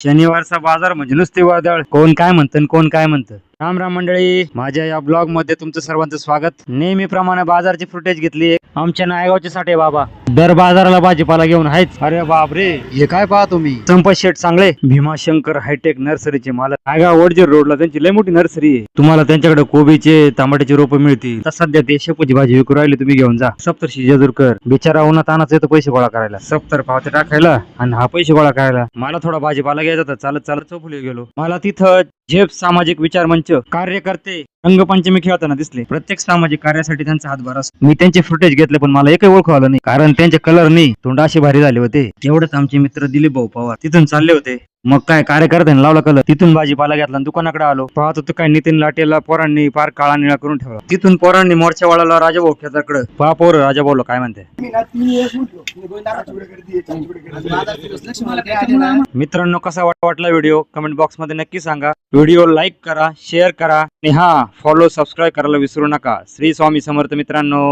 शनिवारचा बाजार म्हणजे नुसते वादळ. कोण काय म्हणतं कोण काय म्हणतं? राम राम मंडळी माझ्या या ब्लॉगमध्ये तुमचं सर्वांचं स्वागत. नेहमीप्रमाणे बाजारची फुटेज घेतली. आमच्या नायगावचे साठे बाबा. दर बाजाराला भाजीपाला घेऊन आहेच अरे बापरे. हे काय पाहा तुम्ही? संपत शेठ चांगले भीमाशंकर हायटेक नर्सरीचे मालक. नायगाव वडजेर रोडला त्यांची लय मोठी नर्सरी आहे. तुम्हाला त्यांच्याकडे कोबीचे टमाट्याचे रोप मिळतील. तर सध्या ते शेपूची भाजी विकू राहिली तुम्ही घेऊन जा. सप्तर्षी जजूरकर. बिचारा उन्हात आणच येतो पैसे गोळा करायला. सप्तर पावते टाकायला आणि हा पैसे गोळा करायला. मला थोडा भाजीपाला घ्यायचा चालत चालत चौफुली गेलो. मला तिथं झेप सामाजिक विचार मंच कार्यकर्ते रंगपंचमी खेळताना दिसले. प्रत्येक सामाजिक कार्यासाठी त्यांचा हातभार असतो. मी त्यांचे फुटेज घेतले पण मला एकही ओळख आलं नाही. कारण त्यांचे कलर नाही. तोंड असे भारी झाले होते. तेवढेच आमचे मित्र दिलीप भाऊ पवार तिथून चालले होते. मग काय कार्यकर्त्यांनी लावला कलर तिथून भाजीपाला घेतला दुकानाकडे आलो. पाहत होतो काय नितीन लाटेला पोरांनी फार काळा निळा करून ठेवला. तिथून पोरांनी मोर्चा वाळाला राजाभाऊ खेताकडे पहा पोर राजाभाऊला काय म्हणते? मित्रांनो कसा वाट- वाटला व्हिडिओ कमेंट बॉक्समध्ये नक्की सांगा. व्हिडिओ लाईक करा शेअर करा. आणि हा फॉलो सबस्क्राईब करायला विसरू नका. श्री स्वामी समर्थ मित्रांनो.